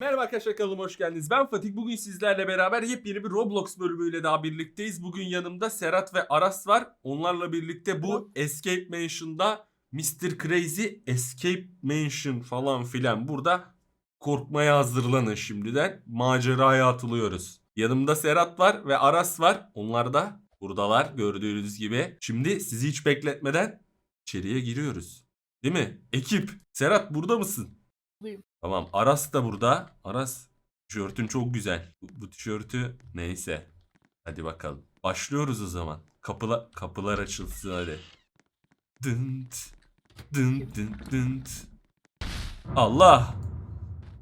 Merhaba arkadaşlar kanalıma hoş geldiniz. Ben Fatih. Bugün sizlerle beraber yepyeni bir Roblox bölümüyle daha birlikteyiz. Bugün yanımda Serhat ve Aras var. Onlarla birlikte bu Escape Mansion'da Mr. Crazy Escape Mansion falan filan burada korkmaya hazırlanın şimdiden. Maceraya atılıyoruz. Yanımda Serhat var ve Aras var. Onlar da buradalar gördüğünüz gibi. Şimdi sizi hiç bekletmeden içeriye giriyoruz. Değil mi? Ekip. Serhat burada mısın? Buradayım. Tamam. Aras da burada. Aras tişörtün çok güzel. Bu, bu tişörtü neyse. Hadi bakalım. Başlıyoruz o zaman. Kapıla, kapılar açılsın hadi. Dınt. Dınt dınt dınt. Allah.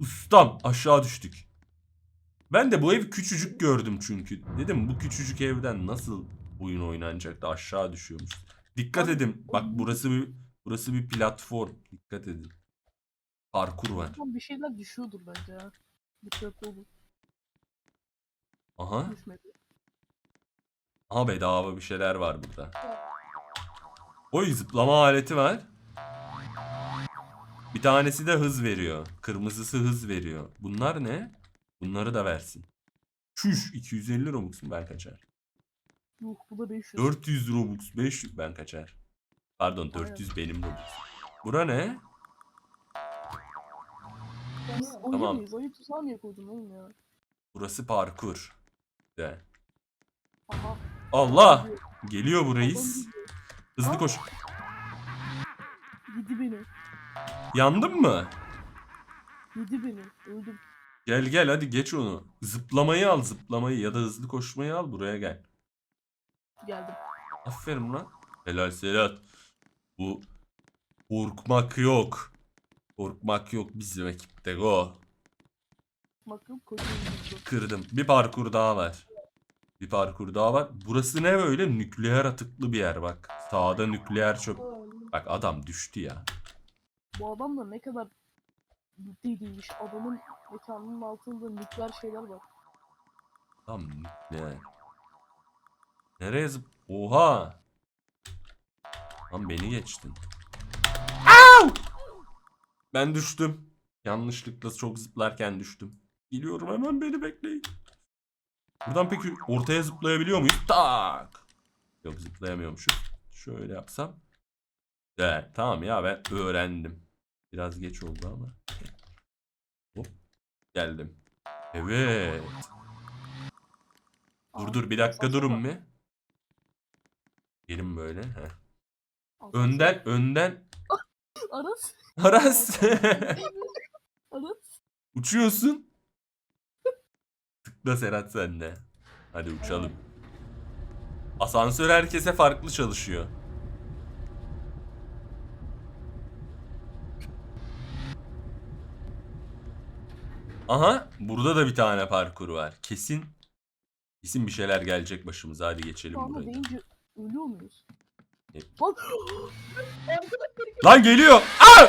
Ustam aşağı düştük. Ben de bu ev küçücük gördüm çünkü. Dedim bu küçücük evden nasıl oyun oynanacak da aşağı düşüyormuş. Dikkat edin. Bak burası bir burası bir platform. Dikkat edin. Parkur var. Tam bir şeyler düşüyordur bence ya. Dikkatli olun. Aha. Düşmedi. Aha bedava bir şeyler var burada. Oy zıplama aleti var. Bir tanesi de hız veriyor. Kırmızısı hız veriyor. Bunlar ne? Bunları da versin. Şuş 250 Robux mu ben kaçar. Yuh bu da 500. 400 Robux 500 ben kaçar. Pardon 400 benim Robux. Bura ne? Oyun Tamam. muyuz? Oyun tuzağı niye koydun oğlum ya? Burası parkur. De. Aha. Allah! Geliyor bu reis. Hızlı koş. Yedi beni. Yandın mı? Yedi beni. Öldüm. Gel gel hadi geç onu. Zıplamayı al zıplamayı ya da hızlı koşmayı al buraya gel. Geldim. Aferin lan. Helal Serhat. Bu korkmak yok. Korkmak yok bizim ekipte go. Bakın hızlı. Kırdım. Bir parkur daha var. Bir parkur daha var. Burası ne böyle? Nükleer atıklı bir yer bak. Sağda nükleer çöp. Bak adam düştü ya. Bu adam da ne kadar değilmiş. Adamın mekanının altında nükleer şeyler var. Tam nükleer. Nereye zıp... Oha! Lan beni geçtin. Ben düştüm. Yanlışlıkla çok zıplarken düştüm. Geliyorum hemen beni bekleyin. Buradan peki ortaya zıplayabiliyor muyuz? Tak! Yok zıplayamıyormuşum. Şöyle yapsam. Evet tamam ya ben öğrendim. Biraz geç oldu ama. Hop. Geldim. Evet. Dur dur bir dakika durun bir. Gelin böyle. Heh. Önden önden. Aras. Aras. Aras. Uçuyorsun. Tıkla Serhat sende. Hadi uçalım. Asansör herkese farklı çalışıyor. Aha burada da bir tane parkur var. Kesin kesin bir şeyler gelecek başımıza. Hadi geçelim anda burayı. deyince ölüyor muyuz? Lan geliyor. Aa!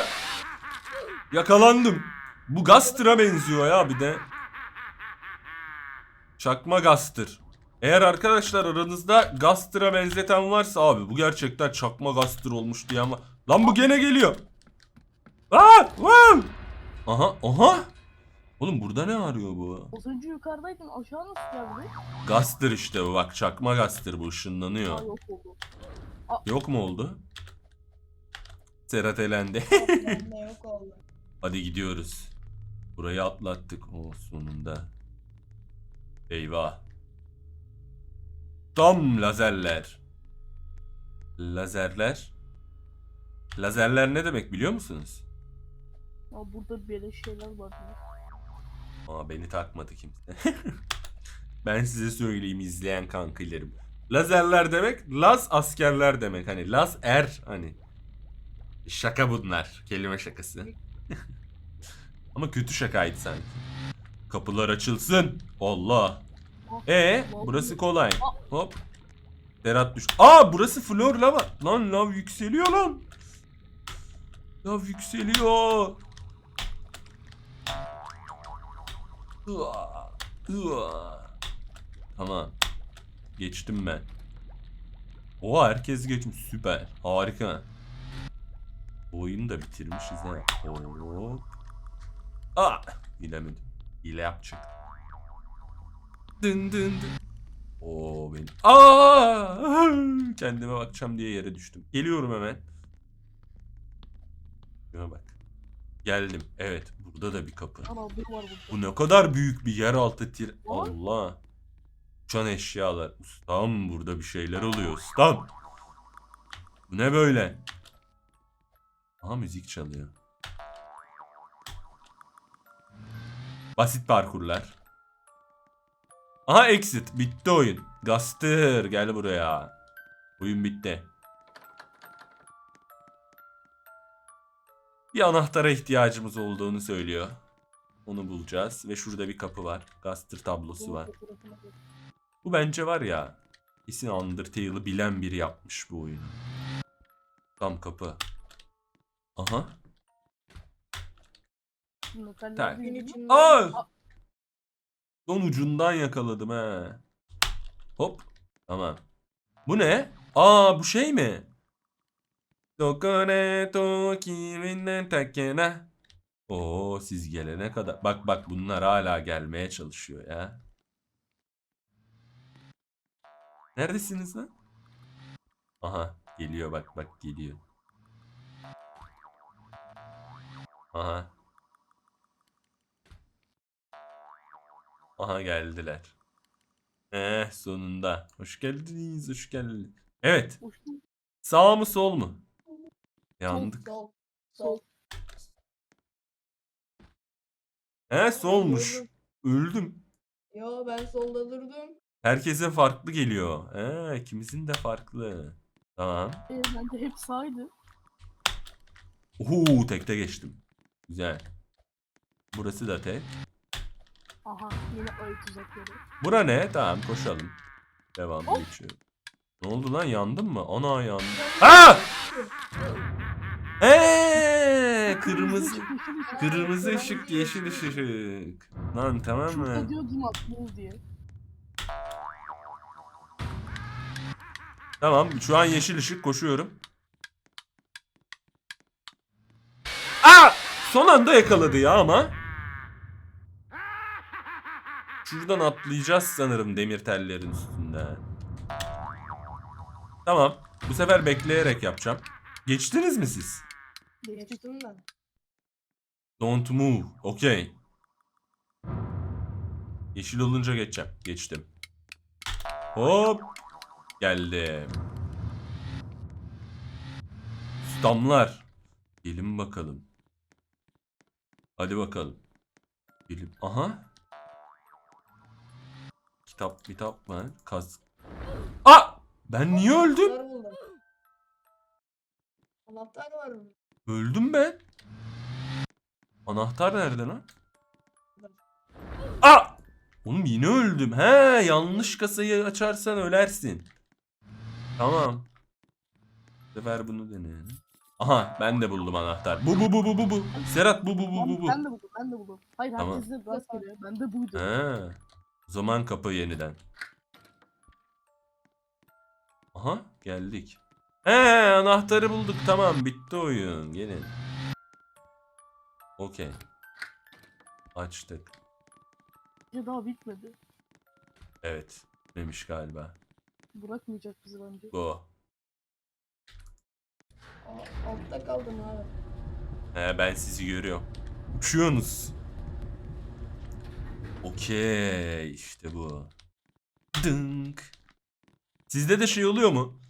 Yakalandım. Bu Gaster'a benziyor ya bir de. Çakma Gaster. Eğer arkadaşlar aranızda Gaster'a benzeten varsa abi bu gerçekten çakma Gaster olmuş diye ama. Lan bu gene geliyor. Aa! Wow! Aha aha. Oğlum burada ne arıyor bu? az önce yukarıdaydın aşağı nasıl geldi? Gaster işte bu bak çakma Gaster bu Aa ışınlanıyor. yok oldu. Yok mu oldu? Serhat elendi. Yok oldu. Hadi gidiyoruz. Burayı atlattık. O sonunda. Eyvah. Tam lazerler. Lazerler. Lazerler ne demek biliyor musunuz? Ya burada böyle şeyler var. ya. Aa beni takmadı kimse. ben size söyleyeyim izleyen kankilerim. Lazerler demek Laz askerler demek. Hani Laz er hani. Şaka bunlar. Kelime şakası. Ama kötü şakaydı sanki. Kapılar açılsın. Allah. E burası kolay. Hop. Berat düş. Aa burası flor lava. Lan lav yükseliyor lan. Lav yükseliyor. Hıa, hıa. Tamam. Geçtim ben. Oha herkes geçmiş. Süper. Harika. Oyunu da bitirmişiz ha. Hop. Aa! Gidemedim. Hile yapacak. Dın dın dın. Oo benim. Aa! Kendime bakacağım diye yere düştüm. Geliyorum hemen. Şuna bak. Geldim. Evet, burada da bir kapı. Bu ne kadar büyük bir yeraltı tir. Allah. Uçan eşyalar. Ustam burada bir şeyler oluyor. Ustam. Bu ne böyle? Aha müzik çalıyor. Basit parkurlar. Aha exit. Bitti oyun. Gastır. Gel buraya. Oyun bitti. Bir anahtara ihtiyacımız olduğunu söylüyor. Onu bulacağız. Ve şurada bir kapı var. Gaster tablosu var. Bu bence var ya. Kesin Undertale'ı bilen biri yapmış bu oyunu. Tam kapı. Aha. Tak. Aa! Son ucundan yakaladım he. Hop. Tamam. Bu ne? Aa bu şey mi? Dokore to kiminle tekene. Oo siz gelene kadar. Bak bak bunlar hala gelmeye çalışıyor ya. Neredesiniz lan? Aha geliyor bak bak geliyor. Aha. Aha geldiler. Eh sonunda. Hoş geldiniz, hoş geldiniz. Evet. Sağ mı sol mu? Yandık. Sol. Sol. He solmuş. Durdum. Öldüm. Yo ben solda durdum. Herkese farklı geliyor. He ikimizin de farklı. Tamam. E, bence hep sağydı. Uhu tekte geçtim. Güzel. Burası da tek. Aha yine ayı tuzakları. Bura ne? Tamam koşalım. Devam Hop. geçiyorum. Ne oldu lan yandın mı? Ana yandım. Ha! Eee kırmızı kırmızı ışık yeşil ışık. Lan tamam Şurada mı? diyordum aklınız diye. Tamam şu an yeşil ışık koşuyorum. Aa! Son anda yakaladı ya ama. Şuradan atlayacağız sanırım demir tellerin üstünden. Tamam. Bu sefer bekleyerek yapacağım. Geçtiniz mi siz? Geçtim ben. Don't move. Okey. Yeşil olunca geçeceğim. Geçtim. Hop. Geldim. Damlar. Gelin bakalım. Hadi bakalım. Gelin. Aha. Kitap kitap var. Kaz. Aa! Ben niye öldüm? Anahtar var mı? Öldüm ben. Anahtar nerede lan? Aa! Oğlum yine öldüm. He, yanlış kasayı açarsan ölersin. Tamam. Bu sefer bunu deneyelim. Aha ben de buldum anahtar. Bu bu bu bu bu bu. Serhat bu bu bu bu bu. Ben de buldum, ben de buldum. Hayır Tamam. herkes de rastgele. Ben de buydu. He. O zaman kapı yeniden. Aha geldik. He anahtarı bulduk tamam bitti oyun. Gelin. Okey. Açtık. Bence daha bitmedi. Evet. Demiş galiba. Bırakmayacak bizi bence. Go. Aa, altta kaldım abi. He ben sizi görüyorum. Uçuyorsunuz. Okey işte bu. Dınk. Sizde de şey oluyor mu?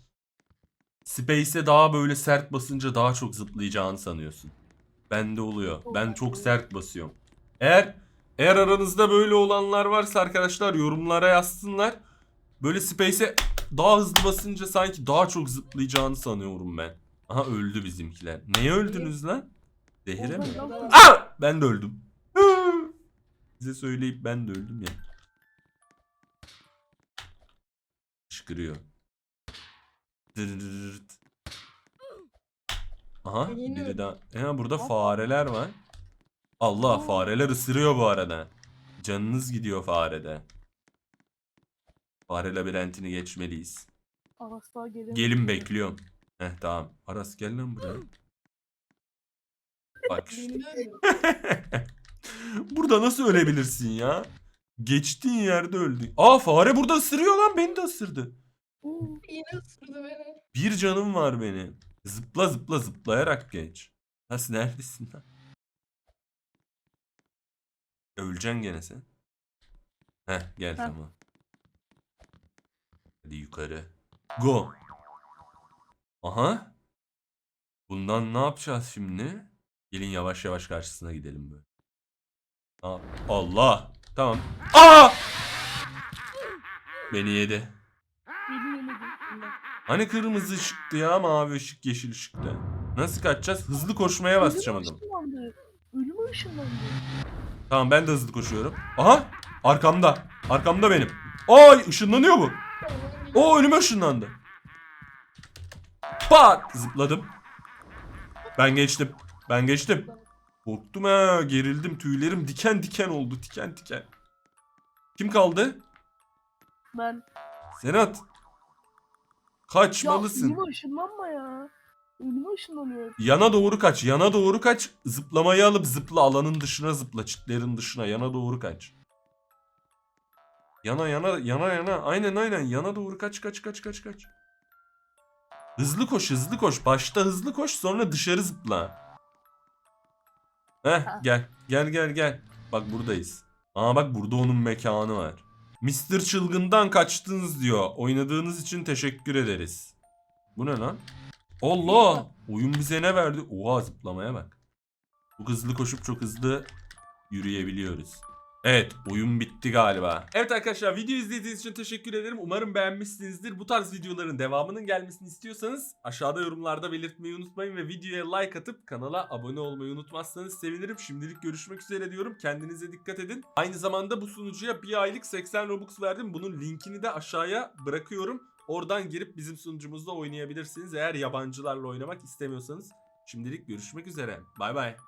Space'e daha böyle sert basınca daha çok zıplayacağını sanıyorsun. Bende oluyor. Ben çok sert basıyorum. Eğer eğer aranızda böyle olanlar varsa arkadaşlar yorumlara yazsınlar. Böyle Space'e daha hızlı basınca sanki daha çok zıplayacağını sanıyorum ben. Aha öldü bizimkiler. Neye öldünüz lan? Zehire mi? Aa! Ben de öldüm. Size söyleyip ben de öldüm ya. Şıkırıyor. Dırırırt. Aha biri daha. Ya burada fareler var. Allah fareler ısırıyor bu arada. Canınız gidiyor farede. Fare labirentini geçmeliyiz. Aras daha gelin. Gelin bekliyorum. Heh tamam. Aras gel lan buraya. Bak işte. Burada nasıl ölebilirsin ya? Geçtiğin yerde öldün. Aa fare burada ısırıyor lan beni de ısırdı. Yine ısırdı beni. Bir canım var benim. Zıpla zıpla zıplayarak geç. Nasıl neredesin lan? Öleceksin gene sen. Heh gel Heh. tamam. Hadi yukarı. Go. Aha. Bundan ne yapacağız şimdi? Gelin yavaş yavaş karşısına gidelim böyle. Yap- Allah. Tamam. Aa! Beni yedi. Hani kırmızı ışıktı ya mavi ışık yeşil ışıktı. Nasıl kaçacağız? Hızlı koşmaya basacağım adam. Ölüme ışınlandı. Tamam ben de hızlı koşuyorum. Aha arkamda. Arkamda benim. Ay ışınlanıyor bu. O önüme ışınlandı. Pat zıpladım. Ben geçtim. Ben geçtim. Korktum ha gerildim tüylerim diken diken oldu diken diken. Kim kaldı? Ben Senat. ya Kaçmalısın. ölüme ışınlanma ya. Ölüme ışınlanıyor. Yana doğru kaç. Yana doğru kaç. Zıplamayı alıp zıpla. Alanın dışına zıpla. Çitlerin dışına. Yana doğru kaç. Yana yana yana yana. Aynen aynen. Yana doğru kaç kaç kaç kaç kaç. Hızlı koş hızlı koş. Başta hızlı koş sonra dışarı zıpla. Heh gel. Gel gel gel. Bak buradayız. Aa bak burada onun mekanı var. Mr. Çılgın'dan kaçtınız diyor. Oynadığınız için teşekkür ederiz. Bu ne lan? Allah! Oyun bize ne verdi? Oha zıplamaya bak. Çok hızlı koşup çok hızlı yürüyebiliyoruz. Evet oyun bitti galiba. Evet arkadaşlar video izlediğiniz için teşekkür ederim. Umarım beğenmişsinizdir. Bu tarz videoların devamının gelmesini istiyorsanız aşağıda yorumlarda belirtmeyi unutmayın ve videoya like atıp kanala abone olmayı unutmazsanız sevinirim. Şimdilik görüşmek üzere diyorum. Kendinize dikkat edin. Aynı zamanda bu sunucuya bir aylık 80 Robux verdim. Bunun linkini de aşağıya bırakıyorum. Oradan girip bizim sunucumuzda oynayabilirsiniz eğer yabancılarla oynamak istemiyorsanız. Şimdilik görüşmek üzere. Bay bay.